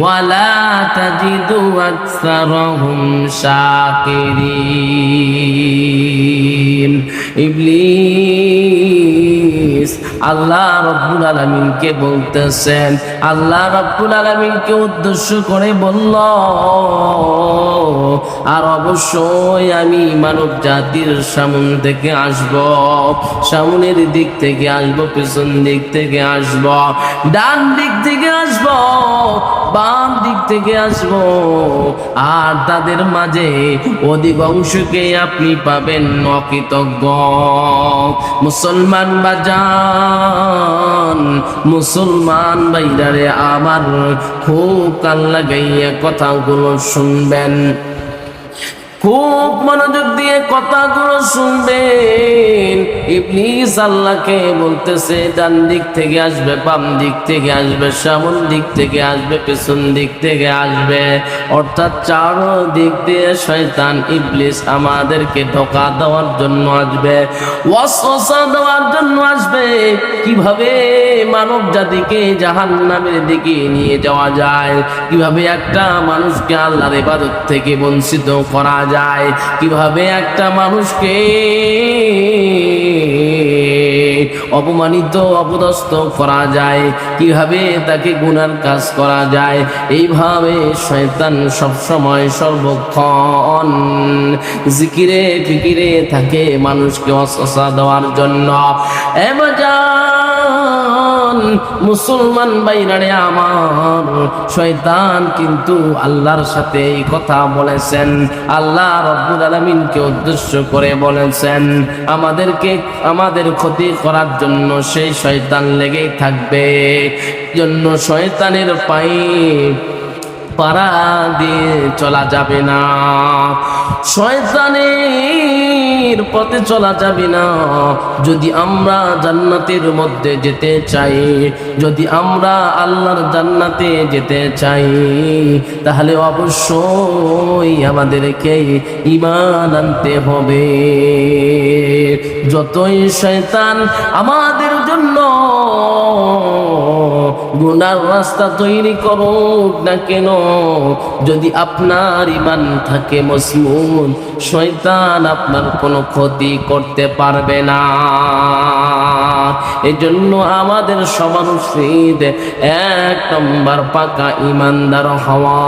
ওয়া লা তাজিদু আকসারহুম শাকিরিন। ইবলিস, আল্লাহ রব্বুল আলমিনকে বলতেছেন, আল্লাহ রব্বুল আলমিনকে উদ্দেশ্য করে বলল আর অবশ্যই আমি মানব জাতির সামন থেকে আসব, সামনের দিক থেকে আসব, পেছন দিক থেকে আসব, ডান দিক থেকে আসব, বাম দিক থেকে আসব, আর তাদের মাঝে অধিকাংশকে আপনি পাবেন অকৃতজ্ঞ। মুসলমান বাজান, মুসলমান বাইরারে আমার খুব কান লাগাইয়া কথাগুলো শুনবেন। খুব মনোযোগ দিয়ে কথাগুলো শুনবেন। ইবলিস আল্লাহকে বলতেছে, ডান দিক থেকে আসবে, বাম দিক থেকে আসবে, সামন দিক থেকে আসবে, পেছন দিক থেকে আসবে। অর্থাৎ চারো দিক দিয়ে শয়তান, ইবলিস আমাদেরকে ধোকা দেওয়ার জন্য আসবে, ওয়াসওয়াসা দেওয়ার জন্য আসবে। কীভাবে মানব জাতিকে জাহান্নামের দিকে নিয়ে যাওয়া যায়? কীভাবে একটা মানুষকে আল্লাহর ইবাদত থেকে বঞ্চিত করা যায়? কীভাবে একটা মানুষকে অপমানিত, অপদস্থ করা যায়? কীভাবে তাকে গুনার কাজ করা যায়? এইভাবে শয়তান সবসময় সর্বক্ষণ জিকিরে ফিকিরে থাকে মানুষকে অসসা দেওয়ার জন্য। এবার মুসলমান বাইরারে আমার। শয়তান কিন্তু আল্লাহর সাথে এই কথা বলেছেন। আল্লাহ রব্বুল আলমিনকে উদ্দেশ্য করে বলেছেন, আমাদেরকে আমাদের ক্ষতি করার জন্য সেই শয়তান লেগেই থাকবে। জন্য শয়তানের পায়ে পাড়া দিয়ে চলা যাবে না। শয়তানের পথে চলা যাবে না। যদি আমরা জান্নাতের মধ্যে যেতে চাই, যদি আমরা আল্লাহর জান্নাতে যেতে চাই, তাহলে অবশ্যই আমাদেরকে ইমান আনতে হবে। যতই শয়তান আমাদের জন্য গুনার রাস্তা তৈরি করুক না কেন? যদি আপনার ইমান থাকে মজমুন শয়তান আপনার কোনো ক্ষতি করতে পারবে না। এজন্য আমাদের সবার উচিত এক নম্বর পাকা ইমানদার হওয়া